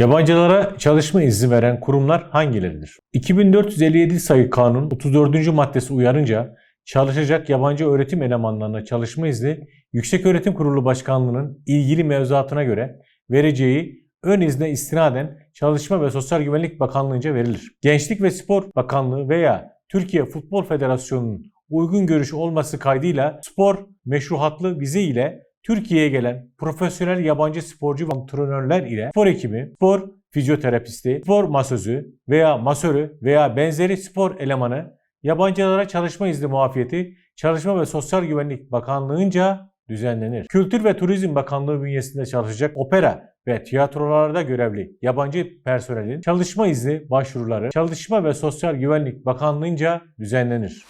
Yabancılara çalışma izni veren kurumlar hangileridir? 2457 sayı kanun 34. maddesi uyarınca çalışacak yabancı öğretim elemanlarına çalışma izni Yükseköğretim Kurulu Başkanlığı'nın ilgili mevzuatına göre vereceği ön izne istinaden Çalışma ve Sosyal Güvenlik Bakanlığı'nca verilir. Gençlik ve Spor Bakanlığı veya Türkiye Futbol Federasyonu'nun uygun görüşü olması kaydıyla spor meşruhatlı vize ile Türkiye'ye gelen profesyonel yabancı sporcu ve antrenörler ile spor hekimi, spor fizyoterapisti, spor masözü veya masörü veya benzeri spor elemanı yabancılara çalışma izni muafiyeti Çalışma ve Sosyal Güvenlik Bakanlığı'nca düzenlenir. Kültür ve Turizm Bakanlığı bünyesinde çalışacak opera ve tiyatrolarda görevli yabancı personelin çalışma izni başvuruları Çalışma ve Sosyal Güvenlik Bakanlığı'nca düzenlenir.